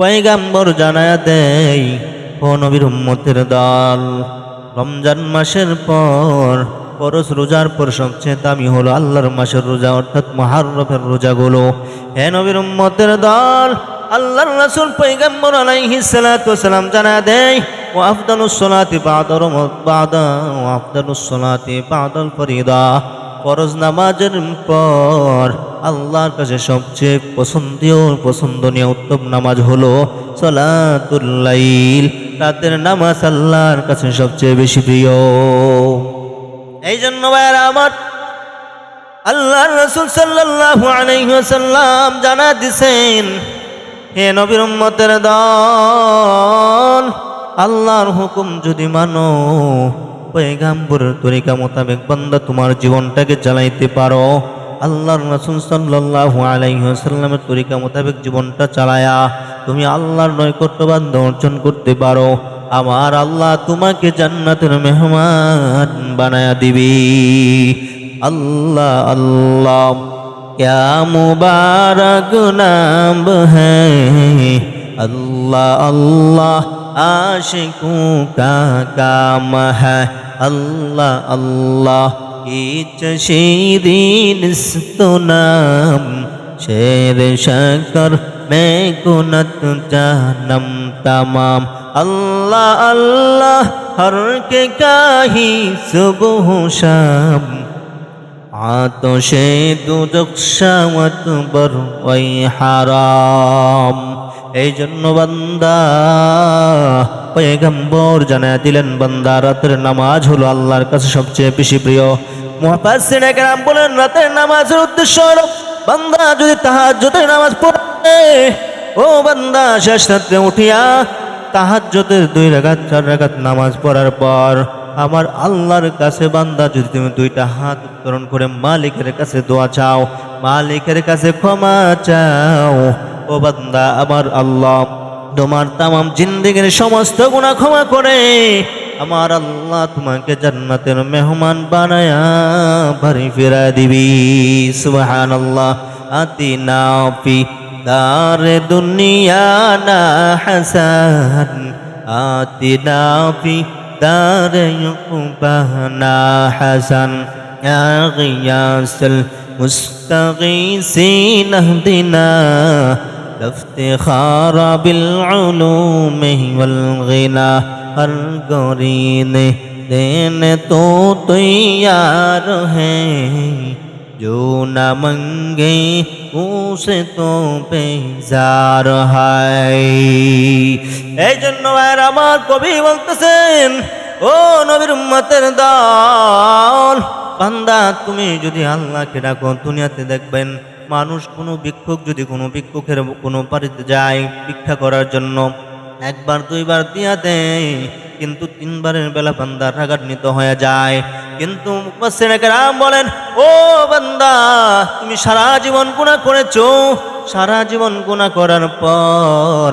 পয়গাম্বর জানায়া দেয়, ও নবীর উম্মতের দল, রমজান মাসের পর পরশ রোজার পর সবচেয়ে দামি হলো আল্লাহর মাসের রোজা, অর্থাৎ মহারফের রোজাগুলো। হে নবীর উম্মতের দল, আল্লাহর রাসূল পয়গম্বর আলাইহিস সালাতু ওয়াসালাম জানা দেয় সালাতি বাদা রমদ বাদা ও আফদালুস সালাতি বাদাল ফরিদা। ফরজ নামাজের পর আল্লাহর কাছে সবচেয়ে পছন্দীয় পছন্দনীয় উত্তম নামাজ হলো সলাতুল্লাইল রাতের নামাজ আল্লাহর কাছে সবচেয়ে বেশি প্রিয়। এই জন্য ভাইয়ারা আমার আল্লাহ রসুল সাল্লাল্লাহু আলাইহি ওয়াসাল্লাম জানা দিছেন, হে নবীর উম্মতের দল, আল্লাহর হুকুম যদি মানো, পয়গাম্বরের তরিকা মোতাবেক বান্দা তোমার জীবনটাকে চালাইতে পারো। আল্লাহর রাসূল সাল্লাল্লাহু আলাইহি ওয়াসাল্লামের তরিকা মোতাবেক জীবনটা চালায়া তুমি আল্লাহর নৈকট্যবাদ অর্জন করতে পারো আমার আল্লাহ তোমাকে জান্নাতের মেহমান বানায়া দিবি अल्लाह अल्लाह क्या मुबारक नाम है अल्लाह अल्लाह आशिकों का काम है अल्लाह अल्लाह ইচ্ছা সেদিন সুনাম শের শঙ্কর মে গুনত জানম তমাম। আল্লাহ আল্লাহ, হর কে কাহি সুবহ শাম। আতশে দুদক শামত বর ওই হারাম। এই জন্য বান্দা, পয়গম্বর জানা দিলেন বান্দা, রাতের নামাজ হলো আল্লাহর কাছে সবচেয়ে বেশি প্রিয়। মহাপাসিন একরাম বলেন, রাতের নামাজের উদ্দেশ্য হলো, বান্দা যদি তাহাজ্জুদের নামাজ পড়ে, ও বান্দা, শেষ রাত্রে উঠিয়া তাহাজ্জুদের দুই রাকাত, চার রাকাত নামাজ পড়ার পর আমার আল্লাহর কাছে, বান্দা, যদি তুমি দুইটা হাত উত্তোলন করে মালিকের কাছে দোয়া চাও, মালিকের কাছে ক্ষমা চাও ও বান্দা, আমার আল্লাহ তোমার তামাম জিন্দিগির সমস্ত গুণা ক্ষমা করে। আমার আল্লাহ তোমাকে জান্নাতের মেহমান বানায়া ভারি ফেরা দিবি। সুহান আল্লাহ আতি নাপি দার দুনিয়া না হাসান। আতি নাপি দার ইউকুবানা হাসান। ইয়া গিয়াসুল মুস্তাগীসিন আহদিনা। الافتخار بالعلوم والغنى, ہر گرین دین تو تیار ہیں جو نہ منگے اسے তো বেজার হয় এই জন্য আর আমার কবি বলতেছেন ও নবীর উম্মতের দল বান্দা তুমি যদি আল্লাহকে ডাকো দুনিয়াতে দেখবেন মানুষ কোনো ভিক্ষুক যদি কোনো ভিক্ষুকের কোনো বাড়িতে যায় ভিক্ষা করার জন্য, একবার দুইবার দিয়া দেয়, কিন্তু তিনবারের বেলা বান্দা রাগান্বিত হয়ে যায়। কিন্তু রাম বলেন, ও বান্দা, তুমি সারা জীবন গুণা করেছ। সারা জীবন গুণা করার পর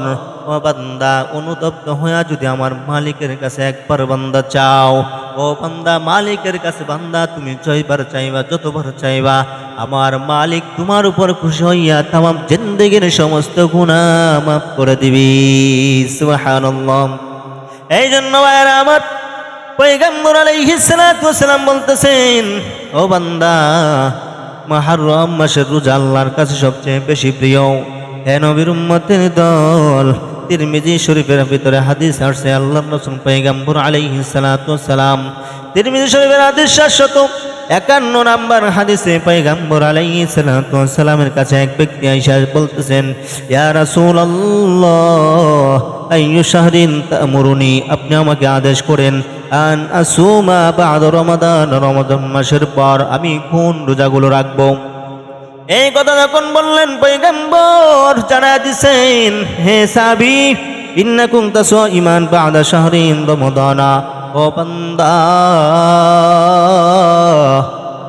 ও বান্দা, অনুতপ্ত হইয়া যদি আমার মালিকের কাছে একবার বান্দা চাও, ও বান্দা, মালিকের কাছে বান্দা, তুমি জয়বার চাইবা, যতবার চাইবা, আমার মালিক তোমার উপর খুশি হইয়া তামাম জিন্দগির সমস্ত গুণা মাফ করে দিবি। এই জন্য ভাইয়েরা আমার পৈগম্বর আলাইহিস সালাতু ওয়াসালাম বলতেছেন, ও বান্দা মাহররম মাসের রোজা আল্লাহর কাছে সবচেয়ে বেশি প্রিয়। হে নবীর উম্মতের দল তিরমিজি শরীফের ভিতরে হাদিস আসছে আল্লাহ রসুল পৈগম্বর আলাইহিস সালাতু ওয়াসালাম। তিরমিজি শরীফের হাদিস সাতশত একান্ন নাম্বার হাদিসে পৈগম্বর আলাইহিস সালাতু ওয়াসালামের কাছে এক ব্যক্তি আইসা বলতেছেন, ইয়া রাসূলুল্লাহ, আইয়ু শাহরিন তা'মুরুনি, আপনি আমাকে আদেশ করেন, আন আসুমা বাদ রমাদান রমাদান মাসের পর আমি কোন রোজাগুলো রাখব? এই কথা যখন বললেন পৈগম্বর জানা দিছেন হে সাবি ইন্নাকুম তাসু ইমান বাদা শাহরিন রমাদানা, ও বান্দা।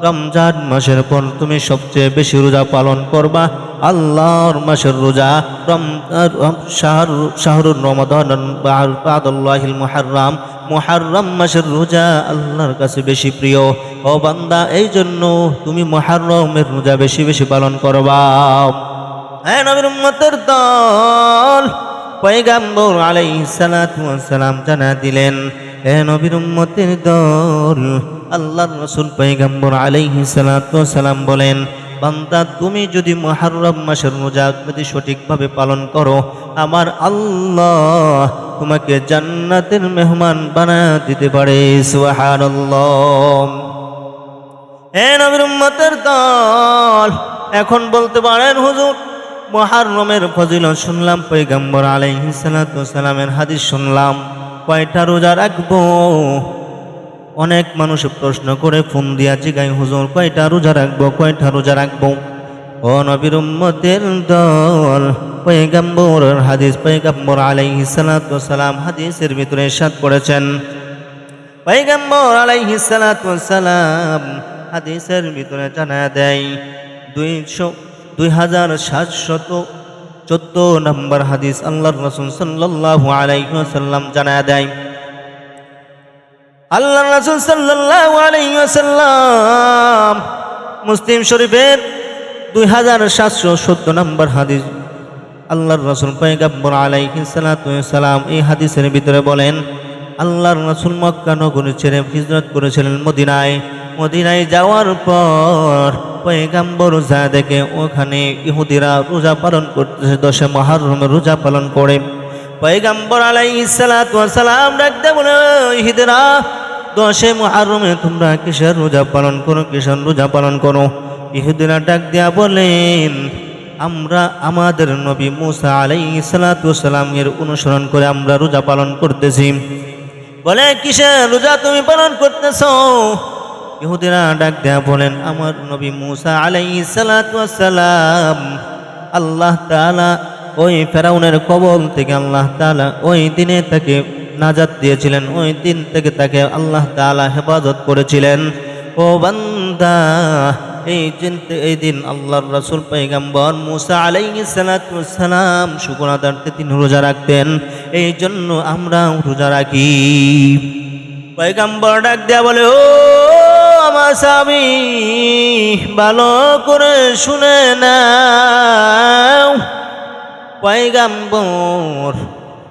রমজান মাসের পর তুমি সবচেয়ে বেশি রোজা পালন করবা। আল্লাহর মাসের রোজা শাহরুর রমাদান বাদুল্লাহিল মুহাররাম। মাসের রোজা আল্লাহর কাছে বেশি প্রিয়। ও বান্দা এই জন্য তুমি মুহাররমের রোজা বেশি বেশি পালন করবা। হ্যাঁ নবীর দল, পয়গাম্বর সালাম জানা দিলেন এ নবীর উম্মতের দল, আল্লাহর রসুল পয়গাম্বর আলাইহিসসালাম বলেন, বান্দা, তুমি যদি মহারম মাসের রোজা যদি সঠিকভাবে পালন করো, আমার আল্লাহ তোমাকে জান্নাতের মেহমান বানা দিতে পারে, সুবহানাল্লাহ। এ নবীর উম্মতের দল, এখন বলতে পারেন হুজুর মহারমের ফজিলত শুনলাম পৈগম্বর আলাইহিসালামের হাদিস শুনলাম। কয়টা রোজা রাখব? অনেক মানুষ প্রশ্ন করে, ফোন দিয়া জিগাই হুজুর, কয়টা রোজা রাখব? কয়টা রোজা রাখব? ও নবীর দল পৈগম্বরের হাদিস পৈগম্বর আলাইহিসালাম হাদিসের ভিতরে সাত করেছেন। পৈগম্বর আলাইহিসালাম হাদিসের ভিতরে জানা দেয়, দুইশো, দুই হাজার সাতশত চোদ্দ নম্বর হাদিস আল্লাহর রসুল সাল্লাহ আলাইসাল্লাম জানা দেয়। আল্লাহ রসুল সাল্লাহ আলাইসাল্লাম মুসলিম শরীফের দুই হাজার সাতশো চোদ্দ নম্বর হাদিস আল্লাহর রসুল পয়গাম্বর আলাইহি সালাম এই হাদিসের ভিতরে বলেন, আল্লাহর রসুল মক্কা নগরী ছেড়ে হিজরত করেছিলেন মদিনায়। মদিনায় যাওয়ার পর পয়গাম্বর রোজা দেখে ওখানে ইহুদিরা রোজা পালন করতেছে, দশে মহারমে রোজা পালন করে। পয়গাম্বর আলাইহি সালাম ডাকতে বলে ইহুদিরা, দশে মহারমে তোমরা কিসের রোজা পালন করো, কিসের রোজা পালন করো? ইহুদিরা ডাক দিয়া বলেন, আমরা আমাদের নবী মুসা আলাই সালাতামের অনুসরণ করে আমরা রোজা পালন করতেছি। বলে, কিসের রোজা তুমি পালন করতেছ? ইহুদিরা ডাক দেয়া বলেন, আমার নবী মুসা আলাই সালাতাম আল্লাহ তালা ওই ফেরাউনের কবল থেকে আল্লাহ তালা ওই দিনে তাকে নাজাত দিয়েছিলেন। ওই দিন থেকে তাকে আল্লাহ তালা হেফাজত করেছিলেন। ও বান্দা, এই দিন এই দিন আল্লাহর রাসূল পয়গাম্বর মুসা আলাইহি সালাম শুকর আদার্থে তিনি রোজা রাখতেন। এই জন্য আমরা রোজা রাখি। পয়গাম্বর ডাক দেয়া বলে, ও স্বামী ভালো করে শুনে নাও। পয়গাম্বর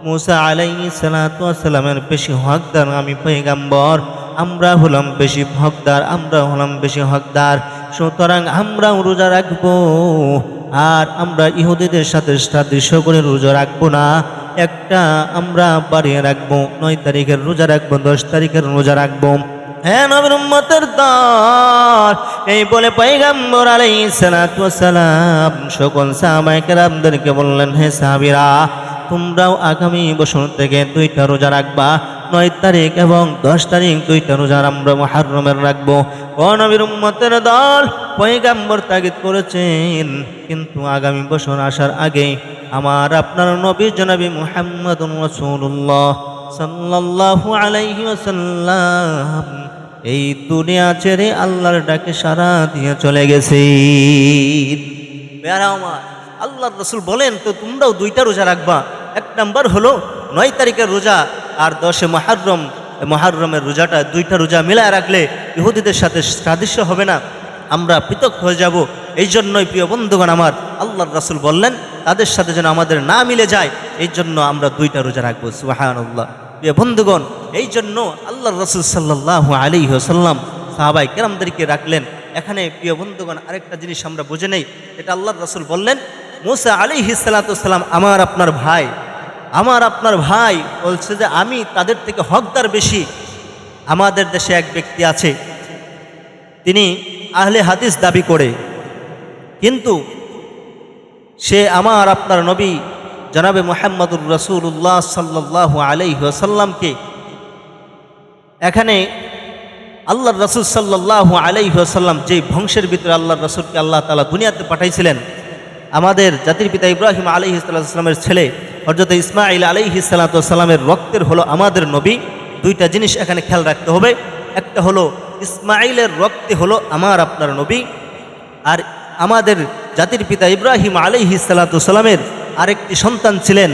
মুসা আলাইহি সালামের বেশি হকদার আমি পয়গাম্বর। আমরা হলাম বেশি হকদার, আমরা হলাম বেশি হকদার। সুতরাং আমরাও রোজা রাখব আর আমরা ইহুদিদের সাথে সাদৃশ্য করে রোজা রাখব না। একটা আমরা বাড়িয়ে রাখব, নয় তারিখের রোজা রাখব, দশ তারিখের রোজা রাখব। হ্যাঁ নবীর উম্মতের দল, এই বলে সালাতু সালাম সকল সাহাবায়ে কেরামদেরকে বললেন, হে সাহাবীরা, তোমরাও আগামী বছর থেকে দুইটা রোজা রাখবা, নয় তারিখ এবং দশ তারিখ দুইটা রোজা আমরা মহারমের রাখব। ও নবীর উম্মতের দল, পয়গাম্বর তাগিদ করেছেন, কিন্তু আগামী বছর আসার আগে আমার আপনার নবী জনাবি মুহাম্মদ রসুল্লাহ সাল্লাল্লাহু আলাইহি ওয়াসাল্লাম, এই দুনিয়া ছেড়ে আল্লাহর ডাকে সারা দিয়ে চলে গেছে। আল্লাহর রসুল বলেন, তো তোমরাও দুইটা রোজা রাখবা। এক নাম্বার হলো নয় তারিখের রোজা আর দশে মহারম মহারমের রোজাটা দুইটা রোজা মিলায় রাখলে ইহুদিদের সাথে সাদৃশ্য হবে না। আমরা পৃথক হয়ে যাব। এই জন্যই প্রিয় বন্ধুগণ আমার, আল্লাহর রাসুল বললেন, তাদের সাথে যেন আমাদের না মিলে যায় এই জন্য আমরা দুইটা রোজা রাখব সুহানুল্লাহ প্রিয় বন্ধুগণ এই জন্য আল্লাহর রসুল সাল্লাহ আলী সাল্লাম সাহাবাই কেরামদেরকে রাখলেন। এখানে প্রিয় বন্ধুগণ, আরেকটা জিনিস আমরা বুঝে নেই, এটা আল্লাহর রসুল বললেন, মুসা আলী হিসালাতাম আমার আপনার ভাই, আমার আপনার ভাই বলছে যে আমি তাদের থেকে হকদার বেশি, আমাদের দেশে এক ব্যক্তি আছে, তিনি আহলে হাদিস দাবি করে কিন্তু সে আমার আপনার নবী জনাবে মোহাম্মদুর রসুল্লাহ সাল্লাহ আলাইসাল্লামকে এখানে আল্লাহ রসুল সাল্লাহ আলাইসাল্লাম যে বংশের ভিতরে আল্লাহ রসুলকে আল্লাহ তালা দুনিয়াতে পাঠাইছিলেন, আমাদের জাতির পিতা ইব্রাহিম আলী ছেলে হজরত ইসমাইল আলী সাল্লামের রক্তের হলো আমাদের নবী। দুইটা জিনিস এখানে খেয়াল রাখতে হবে। একটা হলো ইসমাইলের রক্তে হলো আমার আপনার নবী, আর আমাদের জাতির পিতা ইব্রাহিম আলাইহি সালামের আরেকটি সন্তান ছিলেন।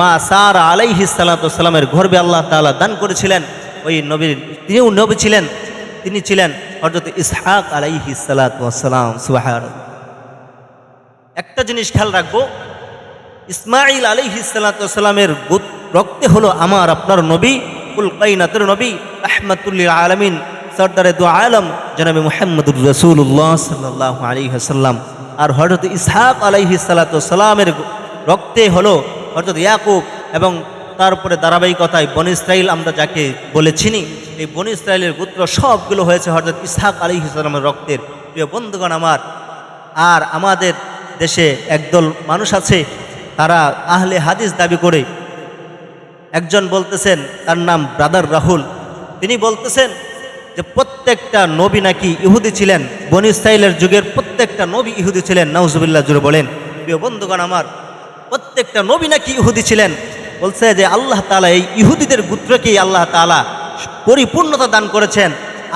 মা সার আলাইহি সালামের গর্বে আল্লাহ তাআলা দান করেছিলেন। ওই নবীর তিনিও নবী ছিলেন। তিনি ছিলেন হজরত ইসহাক আলাইহি সালাম সুবাহ একটা জিনিস খেয়াল রাখব ইসমাইল আলী সালাতামের রক্তে হলো আমার, আপনার নবী উল কাইনাতের নবী আহমতুল্লিল আলমিন। সর্দারে দু আলম, জনাবি মোহাম্মদুর রসুল্লাহ সাল্লাহ আলী হাসাল্লাম আর হজরত ইসহাক আলাইহি সালাতামের রক্তে হলো হজরত ইয়াকুব এবং তারপরে ধারাবাহিকতায় বন ইসরাইল আমরা যাকে বলে চিনি এই বন ইসরায়েলের গোত্র সবগুলো হয়েছে হজরত ইসহাক আলী ইসলামের রক্তের। প্রিয় বন্ধুগণ আমার, আর আমাদের দেশে একদল মানুষ আছে, তারা আহলে হাদিস দাবি করে, একজন বলতেছেন তার নাম ব্রাদার রাহুল। তিনি বলতেছেন যে প্রত্যেকটা নবী নাকি ইহুদি ছিলেন, বনি ইসরাইলের যুগের প্রত্যেকটা নবী ইহুদি ছিলেন, নাউজুবিল্লাহ জুড়ে বলেন। প্রিয় বন্ধুগণ আমার, প্রত্যেকটা নবী নাকি ইহুদি ছিলেন? বলছে যে আল্লাহ তালা এই ইহুদিদের গুত্রকেই আল্লাহ তালা পরিপূর্ণতা দান করেছেন,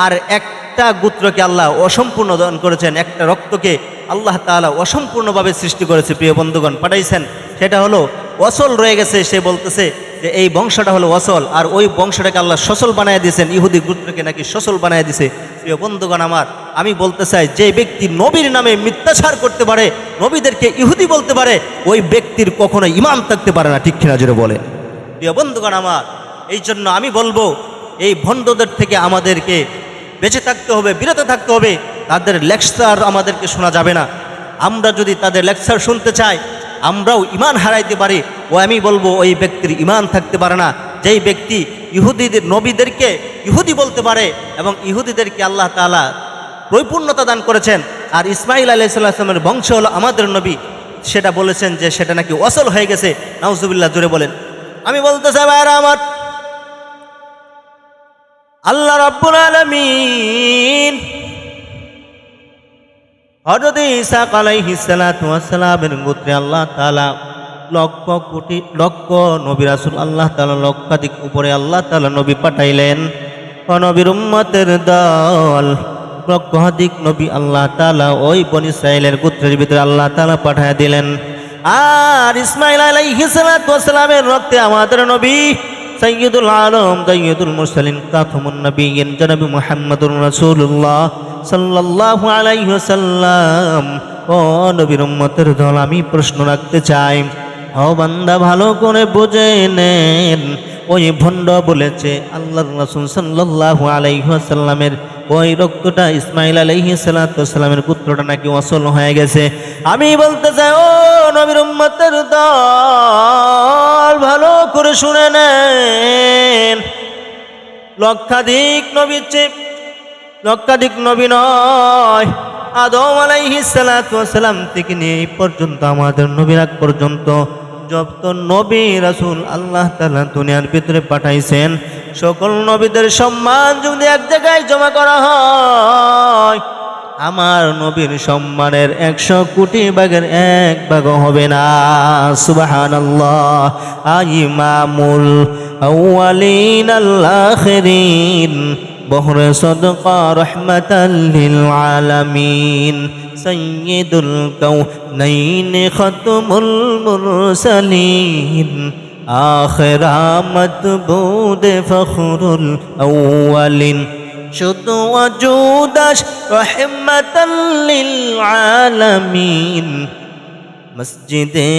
আর একটা গুত্রকে আল্লাহ অসম্পূর্ণ দান করেছেন, একটা রক্তকে আল্লাহ তালা অসম্পূর্ণভাবে সৃষ্টি করেছে, প্রিয় বন্ধুগণ, পাঠাইছেন। সেটা হলো, অসল রয়ে গেছে, সে বলতেছে যে এই বংশটা হলো অসল, আর ওই বংশটাকে আল্লাহ সসল বানায় দিয়েছেন। ইহুদি গুত্রকে নাকি সসল বানায় দিছে প্রিয় বন্ধুগণ আমার, আমি বলতে চাই, যে ব্যক্তি নবীর নামে মিথ্যাচার করতে পারে, নবীদেরকে ইহুদি বলতে পারে, ওই ব্যক্তির কখনো ইমান থাকতে পারে না। ঠিক কিনা বলে। প্রিয় বন্ধুগণ আমার, এই জন্য আমি বলব, এই ভণ্ডদের থেকে আমাদেরকে বেঁচে থাকতে হবে, বিরত থাকতে হবে। তাদের লেকচার আমাদেরকে শোনা যাবে না। আমরা যদি তাদের লেকচার শুনতে চাই আমরাও ইমান হারাইতে পারি, ও আমি বলব ওই ব্যক্তির ইমান থাকতে পারে না। যেই ব্যক্তি ইহুদিদের নবীদেরকে ইহুদি বলতে পারে এবং ইহুদিদেরকে আল্লাহ তালা পরিপূর্ণতা দান করেছেন, আর ইসমাইল আলাইসাল্লামের বংশ হলো আমাদের নবী, সেটা বলেছেন যে সেটা নাকি অসল হয়ে গেছে। নাউজুবিল্লাহ জুড়ে বলেন। আমি বলতে চাই ভাইরা আমার, আল্লাহ রব্বুল আলমিন হজরত সালাতু ওয়াস সালামের গোত্রে আল্লাহ তাআলা লক্ষ কোটি, লক্ষ নবী রাসূল আল্লাহ তাআলা লক্ষাধিক উপরে আল্লাহ তাআলা নবী পাঠাইলেন। নবীর উম্মতের দল লক্ষাধিক নবী আল্লাহ তাআলা ওই বনি ইসরাইলের গোত্রের ভিতরে আল্লাহ তাআলা পাঠায় দিলেন। আর ইসমাইল আলাইহিস সালাতু ওয়াস সালামের রক্তে আমাদের নবী সৈয়দুল আলম তৈয়দুল মুরসালিন কাথমুন নবীন, জনাবি মুহাম্মদুর রাসূলুল্লাহ সাল্লাল্লাহু আলাইহি ওয়াসাল্লাম, ও নবীর উম্মতের দল, আমি প্রশ্ন রাখতে চাই। ও বান্দা, ভালো করে বুঝে নেন। ওই ভণ্ড বলেছে, আল্লাহর রাসূল সাল্লাল্লাহু আলাইহি ওয়াসাল্লামের ওই রক্তটা ইসমাইল আলাইহি সালামের পুত্রটা নাকি অসল হয়ে গেছে। আমি বলতে চাই, ও নবীর উম্মতের দল, ভালো করে শুনে নেন। লক্ষাধিক নবীর চেয়ে লক্ষাধিক নবী নয়। আদম আলাইহি সালাম থেকে নিয়ে এই পর্যন্ত, আমাদের নবীর আগ পর্যন্ত যত নবী রাসূল আল্লাহ তাআলা দুনিয়ার ভিতরে পাঠাইছেন, সকল নবীদের সম্মান যদি এক জায়গায় জমা করা হয়, আমার নবীর সম্মানের একশো কোটি ভাগের এক ভাগ হবে না। সুবাহান আল্লাহ আইমামুল আউয়ালিন আল্লাখিরিন বহর সদকা রহমতাল্লিল আলামিন সৈয়দুল কৌনাইন খতমুল মুরসালিন আখরামত বুদ ফখরুল আউয়ালিন শুধু অজুদাস রহমতাল্লিল আলামিন মসজিদে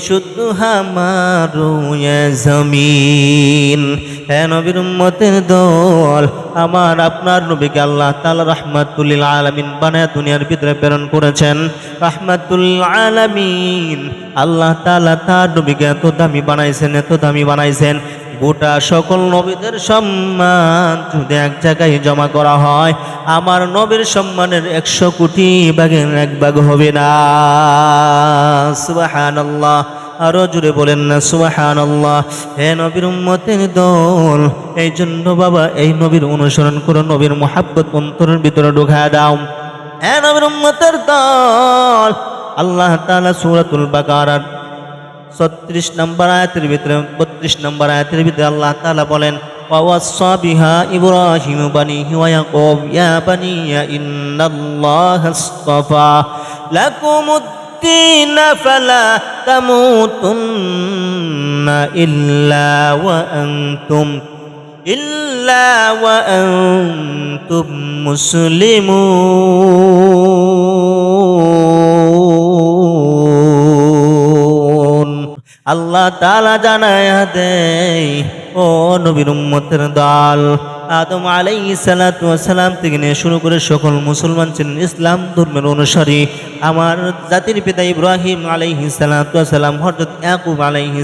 শুধু হামারু জমিন হ্যাঁ নবীর উম্মতের দল, আমার আপনার নবীকে আল্লাহ তাআলা রাহমাতুল্লিল আলামিন বানায় দুনিয়ার ভিতরে প্রেরণ করেছেন। রাহমাতুল আলামিন, আল্লাহ তাআলা তার নবীকে এত দামি বানাইছেন, এত দামি বানাইছেন। গোটা সকল নবীদের সম্মান যদি এক জায়গায় জমা করা হয়, আমার নবীর সম্মানের একশো কোটি ভাগের এক ভাগ হবে না। আল্লাহ আরো জুড়ে বলেন না সুবাহান আল্লাহ হে নবীর উম্মতের দল এই জন্য বাবা এই নবীর অনুসরণ করো নবীর মোহাব্বত অন্তরের ভিতরে ঢোকা দাও হে নবীর উম্মতের দল আল্লাহ তাআলা সূরাতুল বাকারার ছত্রিশ নম্বর আয়াতের ভিতরে বত্রিশ নম্বর আয়াতের ভিতরে আল্লাহ তাআলা বলেন ووصى بها إبراهيم بنيه ويعقوب يا بني إن الله اصطفى لكم الدين الدين فلا تموتن إلا وأنتم إلا وأنتم مسلمون الله تعالى جنايا ديه ও নবীর উম্মতের দল। আদম আলাই সালাম থেকে নিয়ে শুরু করে সকল মুসলমান ছিলেন ইসলাম ধর্মের অনুসারী। আমার জাতির পিতা ইব্রাহিম আলাইহি সালাম হজরত ইয়াকুব আলাইহি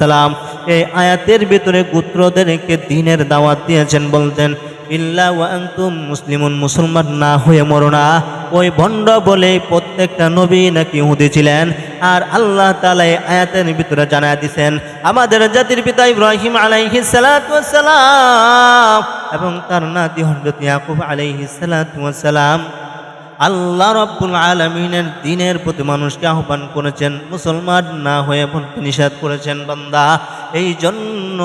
সালাম এই আয়াতের ভিতরে গোত্রদেরকে দিনের দাওয়াত দিয়েছেন বলতেন। ইল্লা ওয়ান্তুম মুসলিমুন, মুসলমান না হয়ে মরো না। ওই ভণ্ড বলে প্রত্যেকটা নবী নাকি হুদি ছিলেন, আর আল্লাহ তালাই আয়াতের ভিতরে জানা দিছেন, আমাদের জাতির পিতা ইব্রাহিম আলাইহি সালাম এবং তার নাতি হজরত ইয়াকুব আলাইহি সালাম। আল্লাহ রব্বুল আলমিনের দিনের প্রতি মানুষকে আহ্বান করেছেন, মুসলমান না হয়ে নিষেধ করেছেন বান্দা। এই জন্য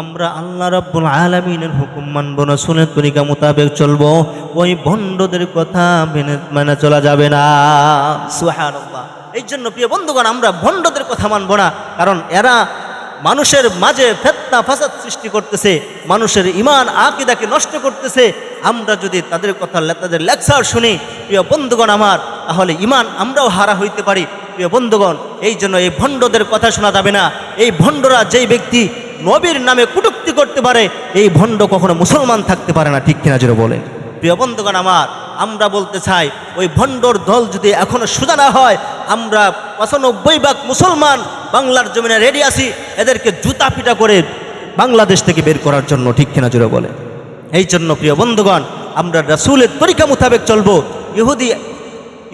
আমরা আল্লাহ রব্বুল আলমিনের হুকুম মানব না শুনে তরিকা মোতাবেক চলব। ওই ভণ্ডদের কথা মেনে মেনে চলা যাবে না। সুহানুল্লাহ এই জন্য প্রিয় বন্ধুগণ, আমরা ভণ্ডদের কথা মানব না, কারণ এরা মানুষের মাঝে ফেতনা, ফাসাদ সৃষ্টি করতেছে, মানুষের ইমান আকিদাকে নষ্ট করতেছে। আমরা যদি তাদের কথা তাদের লেকচার শুনি, প্রিয় বন্ধুগণ আমার, তাহলে ইমান আমরাও হারা হইতে পারি। প্রিয় বন্ধুগণ, এই জন্য এই ভণ্ডদের কথা শোনা যাবে না। এই ভণ্ডরা যেই ব্যক্তি নবীর নামে কুটুক্তি করতে পারে, এই ভণ্ড কখনো মুসলমান থাকতে পারে না, ঠিক কিনা যেন বলেন। প্রিয় বন্ধুগণ আমার আমরা বলতে চাই, ওই ভণ্ডর দল যদি এখনও সোজা না হয়, আমরা পঁচানব্বই ভাগ মুসলমান বাংলার জমিনে রেডি আছি, এদেরকে জুতা পিটা করে বাংলাদেশ থেকে বের করার জন্য, ঠিক কিনা জোরে বলে এই জন্য প্রিয় বন্ধুগণ, আমরা রাসুলের তরিকা মোতাবেক চলবো। ইহুদি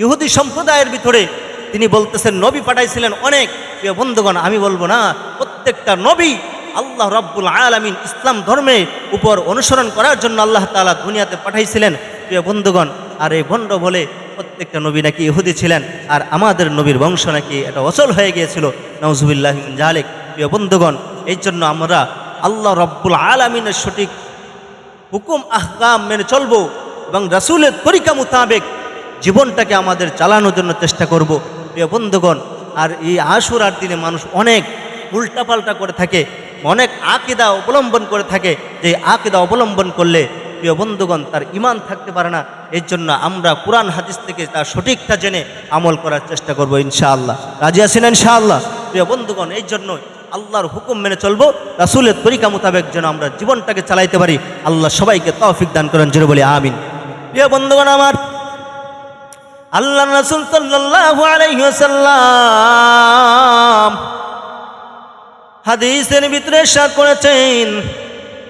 ইহুদি সম্প্রদায়ের ভিতরে তিনি বলতেছেন, নবী পাঠাইছিলেন অনেক। প্রিয় বন্ধুগণ, আমি বলব না, প্রত্যেকটা নবী আল্লাহ রব্বুল আলমিন ইসলাম ধর্মে উপর অনুসরণ করার জন্য আল্লাহ তালা দুনিয়াতে পাঠাইছিলেন। প্রিয় বন্ধুগণ, আর এই ভণ্ড বলে প্রত্যেকটা নবী নাকি ইহুদি ছিলেন, আর আমাদের নবীর বংশ নাকি এটা অচল হয়ে গিয়েছিল। নওজুবিল্লাহ জালেক প্রিয় বন্ধুগণ, এই জন্য আমরা আল্লাহ রব্বুল আলমিনের সঠিক হুকুম, আহকাম মেনে চলবো এবং রাসুলের তরিকা মোতাবেক জীবনটাকে আমাদের চালানোর জন্য চেষ্টা করব। প্রিয় বন্ধুগণ, আর এই আশুরার দিনে মানুষ অনেক উল্টাপাল্টা করে থাকে, অনেক আকিদা অবলম্বন করে থাকে। যে আকিদা অবলম্বন করলে প্রিয় বন্ধুগণ, তার ইমান থাকতে পারে না। এর জন্য আমরা কোরআন, হাদিস থেকে তার সঠিকটা জেনে আমল করার চেষ্টা করব ইনশাআল্লাহ। রাজি আছেন ইনশাআল্লাহ? প্রিয় বন্ধুগণ এই জন্য আল্লাহর হুকুম মেনে চলবো। রাসুলের তরিকা মোতাবেক যেন আমরা জীবনটাকে চালাইতে পারি। আল্লাহ সবাইকে তৌফিক দান করেন, জোরে বলি, আমিন। প্রিয় বন্ধুগণ আমার আল্লাহ রাসুল সাল্লাল্লাহু আলাইহি ওয়াসাল্লাম হাদিসের ভিতরে করেছেন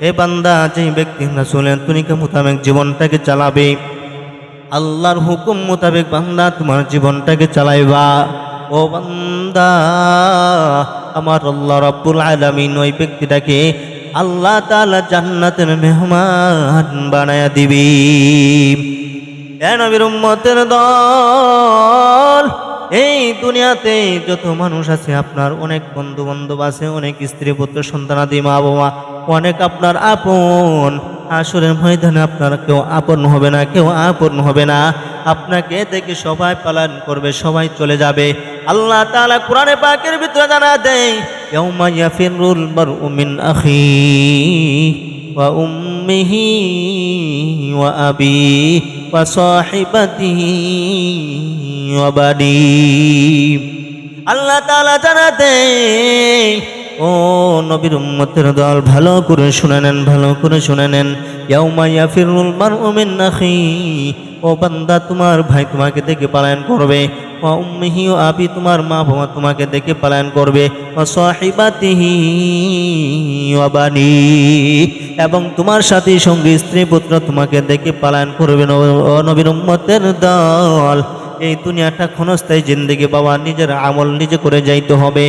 হে বান্দা যে ব্যক্তি না রাসুলের তরিকা মোতাবেক জীবনটাকে চালাবে, আল্লাহর হুকুম মোতাবেক বান্দা তোমার জীবনটাকে চালাইবা। ও বান্দা, আমার আল্লাহ রব্বুল আলামিন ওই ব্যক্তিটাকে আল্লাহ তাআলা জান্নাতের মেহমান বানায়া দিবি। এ নবীর উম্মতের দল এই দুনিয়াতে যত মানুষ আছে, আপনার অনেক বন্ধু বান্ধব আছে, অনেক স্ত্রী, পুত্র সন্তানাদি মা বাবা অনেক আপনার আপন। আসরের ময়দানে আপনার কেউ আপন হবে না, কেউ আপন হবে না। আপনাকে দেখে সবাই পালন করবে, সবাই চলে যাবে। আল্লাহ তাআলা কোরআনে পাকের ভিতরে জানা দেয় ইয়াফিরুল ওয়া উম্মিহি ওয়া আবি। ওয়া বানি আল্লাহ তাআলা জানাতে ও নবীর উম্মতের দল, ভালো করে শুনে নেন, ভালো করে শুনে নেন। ইয়াউমা ইয়াফিরুল মারউ মিন আখি, ও বান্দা, তোমার ভাই তোমাকে দেখে পালায়ন করবে। ও উম্মিহি ও আবি, তোমার মা বাবা তোমাকে দেখে পালায়ন করবে। ও সাহিবাতিহি ও বানি, এবং তোমার সাথে, সঙ্গে, স্ত্রী, পুত্র তোমাকে দেখে পালায়ন করবে নবীর উম্মতের দল। এই দুনিয়াটা ক্ষণস্থায়ী জিন্দিগি বাবা, নিজের আমল নিজে করে যাইতে হবে।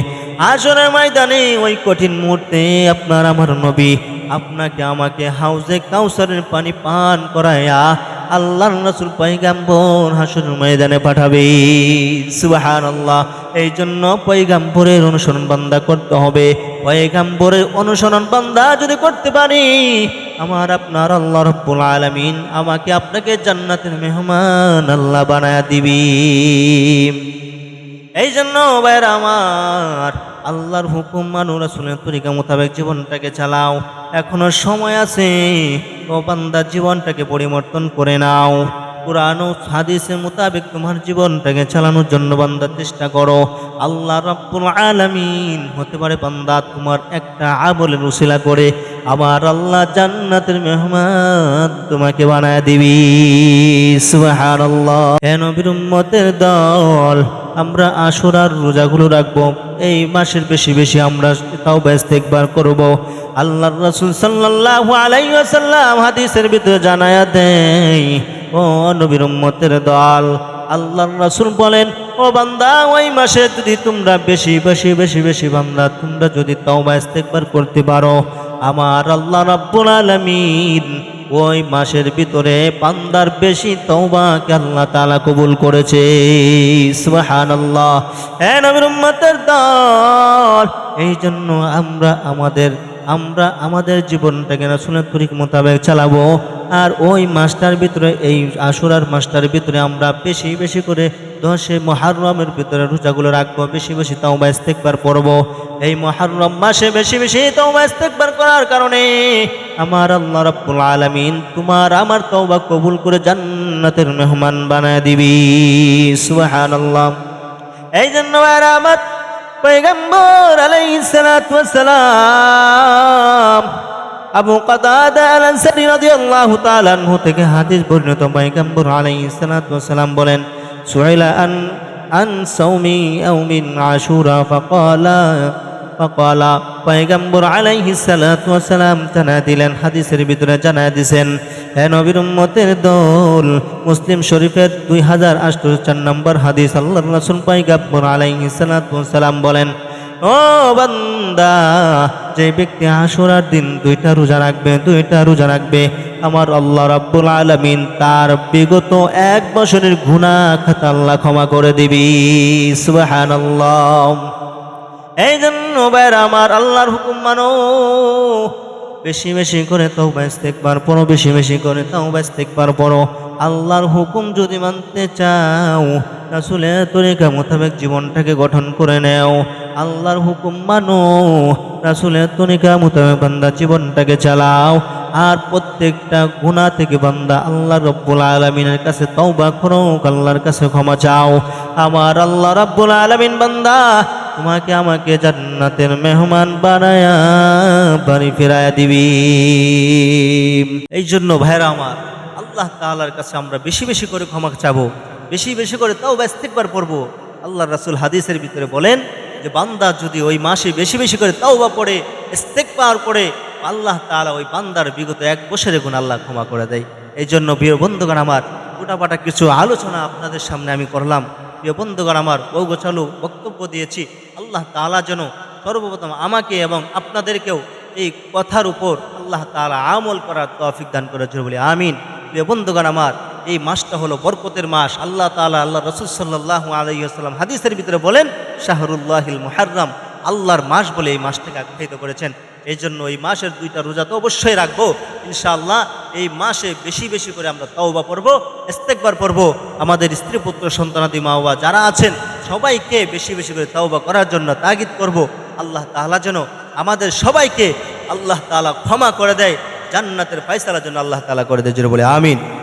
আসরের ময়দানে ওই কঠিন মুহূর্তে আপনার আমার নবী, আপনাকে আমাকে হাউজে কাউসারের পানি পান করায়া আল্লাহ রসুল পৈগাম্বর হাসুর ময়দানে পাঠাবে। সুবাহান আল্লাহ এই জন্য পৈগাম্বরের অনুসরণ বান্দা করতে হবে। পৈগাম্বরের অনুসরণ বান্দা যদি করতে পারি, আমার আপনার আল্লাহ রব্বুল আলমিন আমাকে আপনাকে জান্নাতের মেহমান আল্লাহ বানায় দিবি। এই জন্য ভাইরা আমার আল্লাহর হুকুম মানু, রাসুলের তরিকা মোতাবেক জীবনটাকে চালাও। এখনও সময় আছে, ও বান্দা জীবনটাকে পরিবর্তন করে নাও। কোরআন ও হাদিসের মোতাবেক তোমার জীবনটাকে চালানোর জন্য বান্দার চেষ্টা করো। আল্লাহ রাব্বুল আলামিন হতে পারে বান্দা তোমার একটা আবলের উসিলা করে, আবার আল্লাহ জান্নাতের মেহমান তোমাকে বানায় দিবি। সুবহানাল্লাহ। হে নবীর দল আমরা আশুরার রোজাগুলো রাখব। এই মাসের বেশি বেশি আমরা তাও ব্যস্ত একবার করব। আল্লাহর রাসূল সাল্লাল্লাহু আলাইহি ওয়াসাল্লাম হাদিসের ভিতরে জানায়া দেয়, ও নবীর উম্মতের দল, আল্লাহর রাসূল বলেন, ও বান্দা, ওই মাসে যদি তোমরা বেশি বেশি বেশি বেশি বান্দা, তোমরা যদি তাওবা একবার করতে পারো, আমার আল্লাহ রাব্বুল আলামিন ওই মাসের ভিতরে পান্দার বেশি তওবাকে আল্লাহ তাআলা কবুল করেছে। এই জন্য আমরা আমাদের আমরা আমাদের জীবনটাকে রাসূলের তরিক মোতাবেক চালাবো। আর ওই মাসটার ভিতরে, এই আশুরার মাসটার ভিতরে আমরা বেশি বেশি করে দশে মহারমের ভিতরে রোজাগুলো রাখব, বেশি বেশি তাওবা ইস্তেকবার পড়ব। এই মহারম মাসে বেশি বেশি তাওবা ইস্তেকবার করার কারণে আমার আল্লাহ রাব্বুল আলামিন তোমার আমার তওবা কবুল করে জান্নাতের মেহমান বানায় দিবি। সুবহানাল্লাহ। এই জন্য আমার পয়গম্বর আলাইহিস সালাতু ওয়াস সালাম আবু আনহু থেকে হাদিস বর্ণিত পয়গম্বর আলাইহিস সালাতু ওয়াস সালাম বলেন সুহাইলা عن عن صوم يوم عاشوراء فقال فقال পয়গম্বর আলাইহি সালাতু ওয়াসালাম জানা দিলেন, হাদিসের ভিতরে জানা দিছেন, হে নবীর উম্মতের দল, মুসলিম শরীফের দুই হাজার আটশো চার নম্বর হাদিস আল্লাহ রাসূল পয়গম্বর আলাইহিস সালাতু ওয়াস সালাম বলেন ও বান্দা, যে ব্যক্তি আশুরার দিন দুইটা রোজা রাখবে, দুইটা রোজা রাখবে, আমার আল্লাহ রাব্বুল আলামিন তার বিগত এক বছরের গুনাহ খাতা আল্লাহ ক্ষমা করে দিবি, সুবহানাল্লাহ। এই জন্য বাইরা আমার আল্লাহর হুকুম মানো, বেশি বেশি করে তাও একবার পড়ো, বেশি বেশি করে তাও একবার পড়ো। আল্লাহর হুকুম যদি মানতে চাও রাসুলের তরিকা মোতাবেক জীবনটাকে গঠন করে নেও। আল্লাহর হুকুম মানো, রাসুলের তরিকা মোতাবেক বান্দা জীবনটাকে চালাও। আর প্রত্যেকটা গুণা থেকে বান্দা আল্লাহ রব্বুল আলমিনের কাছে তওবা করো আল্লাহর কাছে ক্ষমা চাও। আমার আল্লাহ রব্বুল আলমিন বান্দা, তোমাকে আমাকে জান্নাতের মেহমান বানায়া বাড়ি ফেরায়া দিবি। এই জন্য ভাইরা আমার, আল্লাহ তাআলার কাছে আমরা বেশি বেশি করে ক্ষমা চাবো। বেশি বেশি করে তাও ব্যস্তিকবার পড়ব। আল্লাহ রাসুল হাদিসের ভিতরে বলেন যে, বান্দা যদি ওই মাসে বেশি বেশি করে তাও বা পড়ে ইস্তেকবার পড়ে, আল্লাহ তাআলা ওই বান্দার বিগত এক বছরে গুণ আল্লাহ ক্ষমা করে দেয়। এই জন্য প্রিয় বন্ধুগণ আমার, গোটাপাটা কিছু আলোচনা আপনাদের সামনে আমি করলাম। প্রিয় বন্ধুগণ আমার ও গোছালো বক্তব্য দিয়েছি, আল্লাহ তাআলা যেন সর্বপ্রথম আমাকে এবং আপনাদেরকেও এই কথার উপর আল্লাহ তালা আমল করার তৌফিক দান করেছে বলে, আমিন। প্রিয় বন্ধুগণ আমার এই মাসটা হলো বরকতের মাস। আল্লাহ তালা আল্লাহ রসুল সাল্লাহ আলাইসাল্লাম হাদিসের ভিতরে বলেন, শাহরুল্লাহিল মুহাররম, আল্লাহর মাস বলে এই মাসটাকে আখ্যায়িত করেছেন। এই জন্য এই মাসের দুইটা রোজা তো অবশ্যই রাখব। ইনশাআল্লাহ এই মাসে বেশি বেশি করে আমরা তাওবা পড়ব, ইস্তেকবার পড়ব। আমাদের স্ত্রী, পুত্র সন্তানাদি মা বাবা যারা আছেন, সবাইকে বেশি বেশি করে তাওবা করার জন্য তাগিদ করব। আল্লাহ তাআলা যেন আমাদের সবাইকে আল্লাহ তাআলা ক্ষমা করে দেয়, জান্নাতের ফায়সালার জন্য আল্লাহ তাআলা করে দেয়। যেন বলে আমিন।